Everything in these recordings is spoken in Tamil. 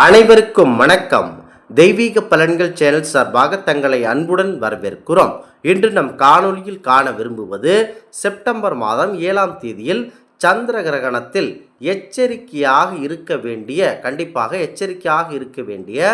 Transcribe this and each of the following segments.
அனைவருக்கும் வணக்கம். தெய்வீக பலன்கள் சேனல் சார்பாக தங்களை அன்புடன் வரவேற்கிறோம். இன்று நம் காணொலியில் காண விரும்புவது செப்டம்பர் மாதம் ஏழாம் தேதியில் சந்திர கிரகணத்தில் எச்சரிக்கையாக இருக்க வேண்டிய கண்டிப்பாக எச்சரிக்கையாக இருக்க வேண்டிய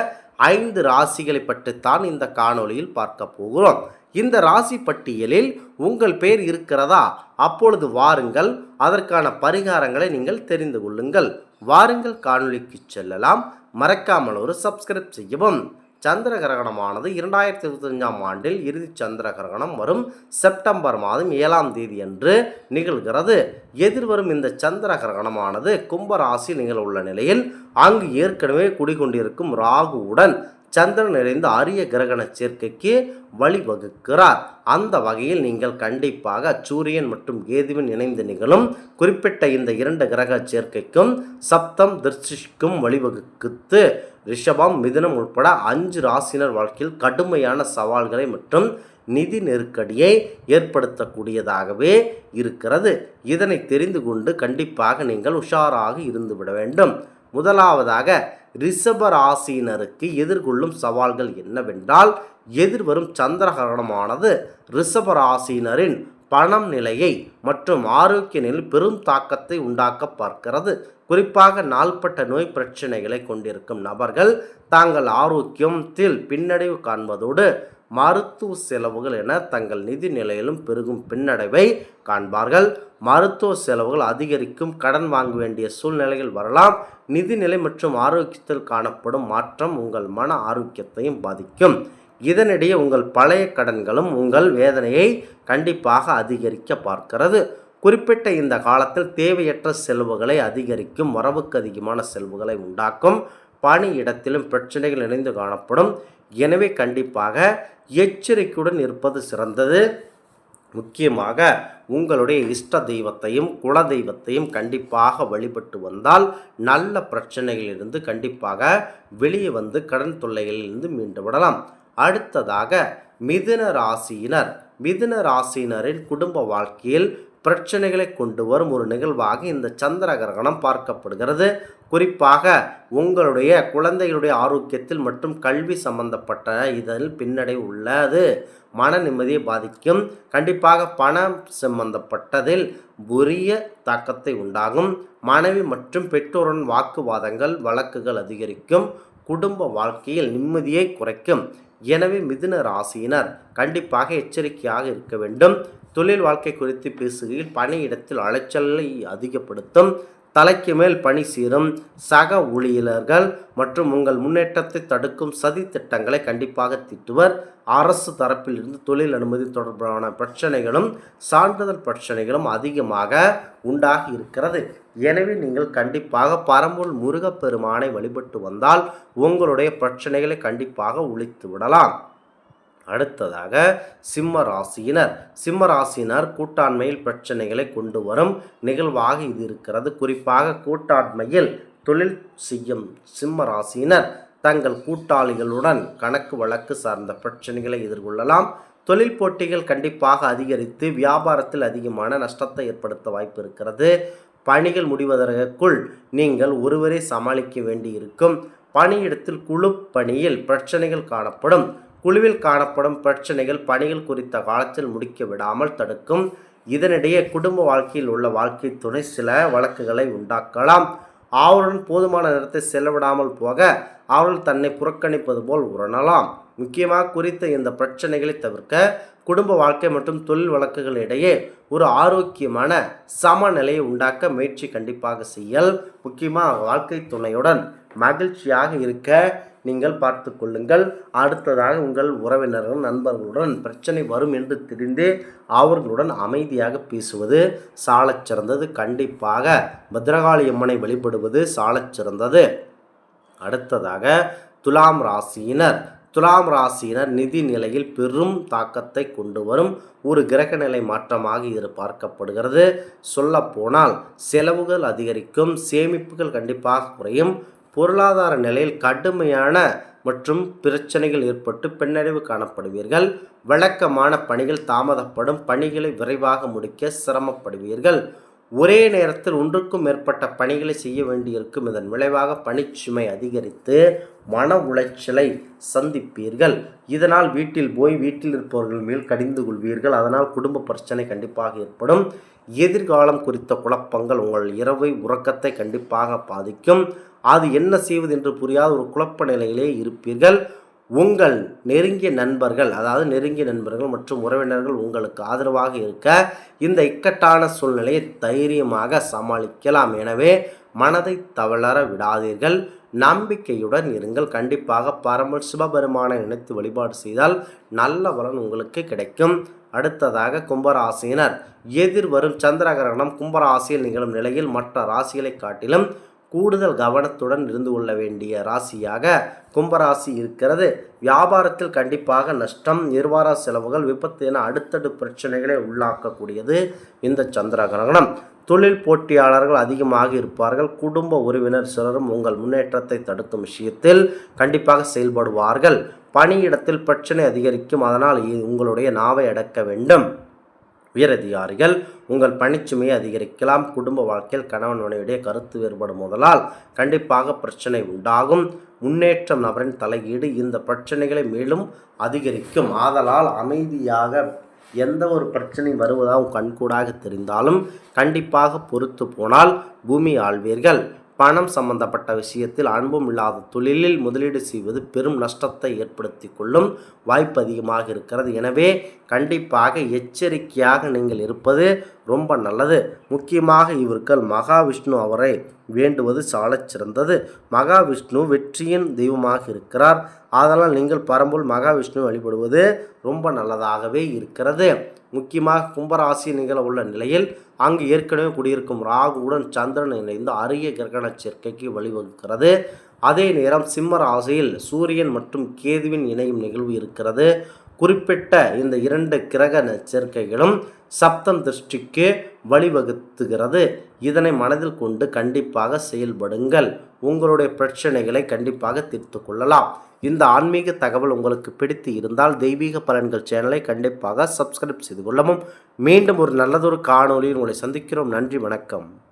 ஐந்து ராசிகளை பற்றித்தான் இந்த காணொளியில் பார்க்க போகிறோம். இந்த ராசி பட்டியலில் உங்கள் பேர் இருக்கிறதா? அப்பொழுது வாருங்கள். அதற்கான பரிகாரங்களை நீங்கள் தெரிந்து கொள்ளுங்கள். வாருங்கள் காணொலிக்கு செல்லலாம். மறக்காமல் ஒரு சப்ஸ்கிரைப் செய்யவும். சந்திர கிரகணமானது இரண்டாயிரத்தி இருபத்தஞ்சாம் ஆண்டில் இறுதி சந்திர கிரகணம் வரும் செப்டம்பர் மாதம் ஏழாம் தேதி அன்று நிகழ்கிறது. எதிர்வரும் இந்த சந்திர கிரகணமானது கும்பராசி நிகழவுள்ள நிலையில் அங்கு ஏற்கனவே குடிகொண்டிருக்கும் ராகுவுடன் சந்திரன் நிறைந்த அரிய கிரகண சேர்க்கைக்கு வழிவகுக்கிறார். அந்த வகையில் நீங்கள் கண்டிப்பாக சூரியன் மற்றும் கேதுவின் இணைந்து நிகழும் குறிப்பிட்ட இந்த இரண்டு கிரக சேர்க்கைக்கும் சப்தம் திருஷ்டிக்கும் வழிவகுத்து ரிஷபம் மிதுனம் உட்பட அஞ்சு ராசினர் வாழ்க்கையில் கடுமையான சவால்களை மற்றும் நிதி நெருக்கடியை ஏற்படுத்தக்கூடியதாகவே இருக்கிறது. இதனை தெரிந்து கொண்டு கண்டிப்பாக நீங்கள் உஷாராக இருந்துவிட வேண்டும். முதலாவதாக ரிஷப ராசியினருக்கு எதிர்கொள்ளும் சவால்கள் என்னவென்றால் எதிர்வரும் சந்திரகரணமானது ரிஷப ராசியினரின் பணம் நிலையை மற்றும் ஆரோக்கிய நிலையில் பெரும் தாக்கத்தை உண்டாக்க பார்க்கிறது. குறிப்பாக நாள்பட்ட நோய் பிரச்சனைகளை கொண்டிருக்கும் நபர்கள் தாங்கள் ஆரோக்கியத்தில் பின்னடைவு காண்பதோடு மருத்துவ செலவுகள் என தங்கள் நிதி நிலையிலும் பெருகும் பின்னடைவை காண்பார்கள். மருத்துவ செலவுகள் அதிகரிக்கும் கடன் வாங்க வேண்டிய சூழ்நிலைகள் வரலாம். நிதிநிலை மற்றும் ஆரோக்கியத்தில் காணப்படும் மாற்றம் உங்கள் மன ஆரோக்கியத்தையும் பாதிக்கும். இதனிடையே உங்கள் பழைய கடன்களும் உங்கள் வேதனையை கண்டிப்பாக அதிகரிக்க பார்க்கிறது. குறிப்பிட்ட இந்த காலத்தில் தேவையற்ற செலவுகளை அதிகரிக்கும் வரவுக்கு அதிகமான செலவுகளை உண்டாக்கும் பணி இடத்திலும் பிரச்சனைகள் இணைந்து காணப்படும். எனவே கண்டிப்பாக எச்சரிக்கையுடன் இருப்பது சிறந்தது. முக்கியமாக உங்களுடைய இஷ்ட தெய்வத்தையும் குல தெய்வத்தையும் கண்டிப்பாக வழிபட்டு வந்தால் நல்ல பிரச்சனைகளிலிருந்து கண்டிப்பாக வெளியே வந்து கடன் தொல்லைகளிலிருந்து மீண்டு விடலாம். அடுத்ததாக மிதுன ராசியினர். மிதுன ராசியினரின் குடும்ப வாழ்க்கையில் பிரச்சனைகளை கொண்டு வரும் ஒரு நிகழ்வாக இந்த சந்திர கிரகணம் பார்க்கப்படுகிறது. குறிப்பாக உங்களுடைய குழந்தைகளுடைய ஆரோக்கியத்தில் மற்றும் கல்வி சம்பந்தப்பட்ட இதில் பின்னடை உள்ளது. மன நிம்மதியை பாதிக்கும். கண்டிப்பாக பணம் சம்பந்தப்பட்டதில் உரிய தாக்கத்தை உண்டாகும். மனைவி மற்றும் பெற்றோருடன் வாக்குவாதங்கள் வழக்குகள் அதிகரிக்கும். குடும்ப வாழ்க்கையில் நிம்மதியை குறைக்கும். எனவே மிதுன ராசியினர் கண்டிப்பாக எச்சரிக்கையாக இருக்க வேண்டும். தொழில் வாழ்க்கை குறித்து பேசுகையில் பணியிடத்தில் அலைச்சலை அதிகப்படுத்தும். தலைக்கு மேல் பணி சீரும் சக ஊழியர்கள் மற்றும் உங்கள் முன்னேற்றத்தை தடுக்கும் சதி திட்டங்களை கண்டிப்பாக திட்டுவர். அரசு தரப்பிலிருந்து தொழில் அனுமதி தொடர்பான பிரச்சனைகளும் சான்றிதழ் பிரச்சனைகளும் அதிகமாக உண்டாகி இருக்கிறது. எனவே நீங்கள் கண்டிப்பாக பரம்பூர் முருகப்பெருமானை வழிபட்டு வந்தால் உங்களுடைய பிரச்சனைகளை கண்டிப்பாக ஒழித்து விடலாம். அடுத்ததாக சிம்ம ராசியினர். சிம்ம ராசியினர் கூட்டாண்மையில் பிரச்சனைகளை கொண்டு வரும் நிகழ்வாக இது இருக்கிறது. குறிப்பாக கூட்டாண்மையில் தொழில் செய்யும் சிம்ம ராசியினர் தங்கள் கூட்டாளிகளுடன் கணக்கு வழக்கு சார்ந்த பிரச்சனைகளை எதிர்கொள்ளலாம். தொழில் போட்டிகள் கண்டிப்பாக அதிகரித்து வியாபாரத்தில் அதிகமான நஷ்டத்தை ஏற்படுத்த வாய்ப்பு இருக்கிறது. பணிகள் முடிவதற்குள் நீங்கள் ஒருவரை சமாளிக்க வேண்டியிருக்கும். பணியிடத்தில் குழு பணியில் பிரச்சனைகள் காணப்படும். குழுவில் காணப்படும் பிரச்சனைகள் பணிகள் குறித்த காலத்தில் முடிக்க விடாமல் தடுக்கும். இதனிடையே குடும்ப வாழ்க்கையில் உள்ள வாழ்க்கை துணை சில வழக்குகளை உண்டாக்கலாம். அவருடன் போதுமான நேரத்தை செலவிடாமல் போக அவர்கள் தன்னை புறக்கணிப்பது போல் உரணலாம். முக்கியமாக குறித்த இந்த பிரச்சனைகளை தவிர்க்க குடும்ப வாழ்க்கை மற்றும் தொழில் வழக்குகள் இடையே ஒரு ஆரோக்கியமான சமநிலையை உண்டாக்க முயற்சி கண்டிப்பாக செய்யல். முக்கியமாக வாழ்க்கை துணையுடன் மகிழ்ச்சியாக இருக்க நீங்கள் பார்த்து கொள்ளுங்கள். அடுத்ததாக உங்கள் உறவினர்கள் நண்பர்களுடன் பிரச்சனை வரும் என்று தெரிந்தே அவர்களுடன் அமைதியாக பேசுவது சாலச் சிறந்தது. கண்டிப்பாக பத்ரகாளி அம்மனை வழிபடுவது சாலச் சிறந்தது. அடுத்ததாக துலாம் ராசியினர். துலாம் ராசியினர் நிதி நிலையில் பெரும் தாக்கத்தை கொண்டு வரும். ஒரு கிரகநிலை மாற்றமாக இது பார்க்கப்படுகிறது. சொல்லப்போனால் செலவுகள் அதிகரிக்கும் சேமிப்புகள் கண்டிப்பாக குறையும். பொருளாதார நிலையில் கடுமையான மற்றும் பிரச்சனைகள் ஏற்பட்டு பின்னடைவு காணப்படுவீர்கள். வழக்கமான பணிகள் தாமதப்படும். பணிகளை விரைவாக முடிக்க சிரமப்படுவீர்கள். ஒரே நேரத்தில் ஒன்றுக்கும் மேற்பட்ட பணிகளை செய்ய வேண்டியிருக்கும். இதன் விளைவாக பணிச்சுமை அதிகரித்து மன உளைச்சலை சந்திப்பீர்கள். இதனால் வீட்டில் போய் வீட்டில் இருப்பவர்கள் மேல் கடிந்து கொள்வீர்கள். அதனால் குடும்ப பிரச்சனை கண்டிப்பாக ஏற்படும். எதிர்காலம் குறித்த குழப்பங்கள் உங்கள் இரவை உறக்கத்தை கண்டிப்பாக பாதிக்கும். அது என்ன செய்வது என்று புரியாத ஒரு குழப்ப நிலையிலே இருப்பீர்கள். உங்கள் நெருங்கிய நண்பர்கள் அதாவது நெருங்கிய நண்பர்கள் மற்றும் உறவினர்கள் உங்களுக்கு ஆதரவாக இருக்க இந்த இக்கட்டான சூழ்நிலையை தைரியமாக சமாளிக்கலாம். எனவே மனதை தவளர விடாதீர்கள். நம்பிக்கையுடன் இருங்கள். கண்டிப்பாக பரமல் சிவபெருமானை நினைத்து வழிபாடு செய்தால் நல்ல பலன் உங்களுக்கு கிடைக்கும். அடுத்ததாக கும்பராசியினர். எதிர்வரும் சந்திரகிரகணம் கும்பராசியில் நிகழும் நிலையில் மற்ற ராசிகளை காட்டிலும் கூடுதல் கவனத்துடன் இருந்து கொள்ள வேண்டிய ராசியாக கும்பராசி இருக்கிறது. வியாபாரத்தில் கண்டிப்பாக நஷ்டம் நிர்வார செலவுகள் விபத்து என அடுத்தடு பிரச்சனைகளை உள்ளாக்கக்கூடியது இந்த சந்திர கிரகணம். தொழில் போட்டியாளர்கள் அதிகமாக இருப்பார்கள். குடும்ப உறவினர் சிலரும் உங்கள் முன்னேற்றத்தை தடுக்கும் விஷயத்தில் கண்டிப்பாக செயல்படுவார்கள். பணியிடத்தில் பிரச்சனை அதிகரிக்கும். அதனால் உங்களுடைய நாவை அடக்க வேண்டும். உயரதிகாரிகள் உங்கள் பணிச்சுமையை அதிகரிக்கலாம். குடும்ப வாழ்க்கையில் கணவன் மனைவிடைய கருத்து வேறுபடும் முதலால் கண்டிப்பாக பிரச்சனை உண்டாகும். முன்னேற்றம் நபரின் தலையீடு இந்த பிரச்சனைகளை மேலும் அதிகரிக்கும். ஆதலால் அமைதியாக எந்த ஒரு பிரச்சனை வருவதாக கண்கூடாக தெரிந்தாலும் கண்டிப்பாக பொறுத்து போனால் பூமி ஆழ்வீர்கள் பணம் சம்பந்தப்பட்ட விஷயத்தில் அன்பும் இல்லாத தொழிலில் முதலீடு செய்வது பெரும் நஷ்டத்தை ஏற்படுத்தி கொள்ளும் வாய்ப்பு அதிகமாக இருக்கிறது. எனவே கண்டிப்பாக எச்சரிக்கையாக நீங்கள் இருப்பது ரொம்ப நல்லது. முக்கியமாக இவர்கள் மகாவிஷ்ணு அவரை வேண்டுவது சாலச் சிறந்தது. மகாவிஷ்ணு வெற்றியின் தெய்வமாக இருக்கிறார். ஆதலால் நீங்கள் பரம்பொருள் மகாவிஷ்ணு வழிபடுவது ரொம்ப நல்லதாகவே இருக்கிறது. முக்கியமாக கும்பராசி நிகழ உள்ள நிலையில் அங்கு ஏற்கனவே குடியிருக்கும் ராகுவுடன் சந்திரன் இணைந்து அரிய கிரகண சேர்க்கைக்கு வழிவகுக்கிறது. அதே நேரம் சிம்ம ராசியில் சூரியன் மற்றும் கேதுவின் இணையும் நிகழ்வு இருக்கிறது. குறிப்பிட்ட இந்த இரண்டு கிரக சேர்க்கைகளும் சப்தம் திருஷ்டிக்கு வழிவகுத்துகிறது. இதனை மனதில் கொண்டு கண்டிப்பாக செயல்படுங்கள். உங்களுடைய பிரச்சனைகளை கண்டிப்பாக தீர்த்து கொள்ளலாம். இந்த ஆன்மீக தகவல் உங்களுக்கு பிடித்து இருந்தால் தெய்வீக பலன்கள் சேனலை கண்டிப்பாக சப்ஸ்கிரைப் செய்து கொள்ளவும். மீண்டும் ஒரு நல்லதொரு காணொலியில் உங்களை சந்திக்கிறோம். நன்றி வணக்கம்.